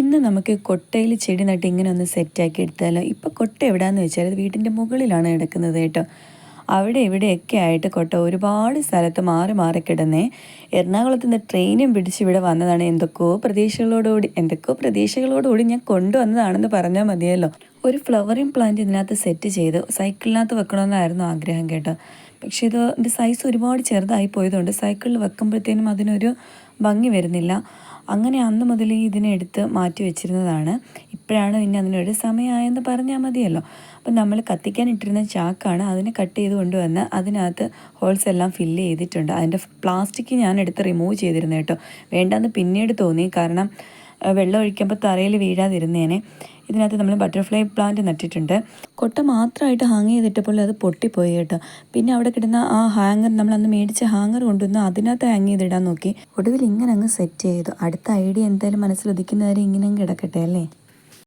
ഇന്ന് നമുക്ക് കൊട്ടയിൽ ചെടി നട്ട് ഇങ്ങനെ ഒന്ന് സെറ്റാക്കി എടുത്താലോ? ഇപ്പോൾ കൊട്ട എവിടെയാണെന്ന് വെച്ചാൽ വീട്ടിന്റെ മുകളിലാണ് കിടക്കുന്നത് കേട്ടോ. അവിടെ ഇവിടെയൊക്കെ ആയിട്ട് കൊട്ട ഒരുപാട് സ്ഥലത്ത് മാറി മാറി കിടന്നേ. എറണാകുളത്ത് നിന്ന് ട്രെയിനും പിടിച്ച് ഇവിടെ വന്നതാണ്. എന്തൊക്കെയോ പ്രതീക്ഷകളോടുകൂടി എന്തൊക്കെയോ പ്രതീക്ഷകളോടുകൂടി ഞാൻ കൊണ്ടുവന്നതാണെന്ന് പറഞ്ഞാൽ മതിയല്ലോ. ഒരു ഫ്ലവറിങ് പ്ലാന്റ് ഇതിനകത്ത് സെറ്റ് ചെയ്ത് സൈക്കിളിനകത്ത് വെക്കണമെന്നായിരുന്നു ആഗ്രഹം കേട്ടോ. പക്ഷേ ഇത് ഇതിന്റെ സൈസ് ഒരുപാട് ചെറുതായി പോയതുകൊണ്ട് സൈക്കിളിൽ വെക്കുമ്പോഴത്തേനും അതിനൊരു ഭംഗി വരുന്നില്ല. അങ്ങനെ അന്ന് മുതൽ ഇതിനെ എടുത്ത് മാറ്റി വെച്ചിരുന്നതാണ്. ഇപ്പോഴാണ് പിന്നെ അതിനൊരു സമയമായെന്ന് പറഞ്ഞാൽ മതിയല്ലോ. അപ്പം നമ്മൾ കത്തിക്കാൻ ഇട്ടിരുന്ന ചാക്കാണ് അതിനെ കട്ട് ചെയ്ത് കൊണ്ടുവന്ന് അതിനകത്ത് ഹോൾസ് എല്ലാം ഫില്ല് ചെയ്തിട്ടുണ്ട്. അതിന്റെ പ്ലാസ്റ്റിക് ഞാൻ എടുത്ത് റിമൂവ് ചെയ്തിരുന്നു കേട്ടോ. വേണ്ടെന്ന് പിന്നീട് തോന്നി. കാരണം വെള്ളം ഒഴിക്കുമ്പോൾ തറയിൽ വീഴാതിരുന്നേനെ. ഇതിനകത്ത് നമ്മൾ ബട്ടർഫ്ലൈ പ്ലാന്റ് നട്ടിട്ടുണ്ട്. കൊട്ട മാത്രമായിട്ട് ഹാങ് ചെയ്തിട്ടപ്പോൾ അത് പൊട്ടിപ്പോയി കേട്ടോ. പിന്നെ അവിടെ കിടന്ന ആ ഹാങ്ങർ നമ്മൾ അന്ന് മേടിച്ച ഹാങ്ങർ കൊണ്ടുവന്ന് അതിനകത്ത് ഹാങ് ചെയ്തിടാൻ നോക്കി. ഒടുവിൽ ഇങ്ങനെ അങ്ങ് സെറ്റ് ചെയ്തു. അടുത്ത ഐഡിയ എന്തായാലും മനസ്സിലൊതുക്കുന്നവരെ ഇങ്ങനെ കിടക്കട്ടെ അല്ലേ?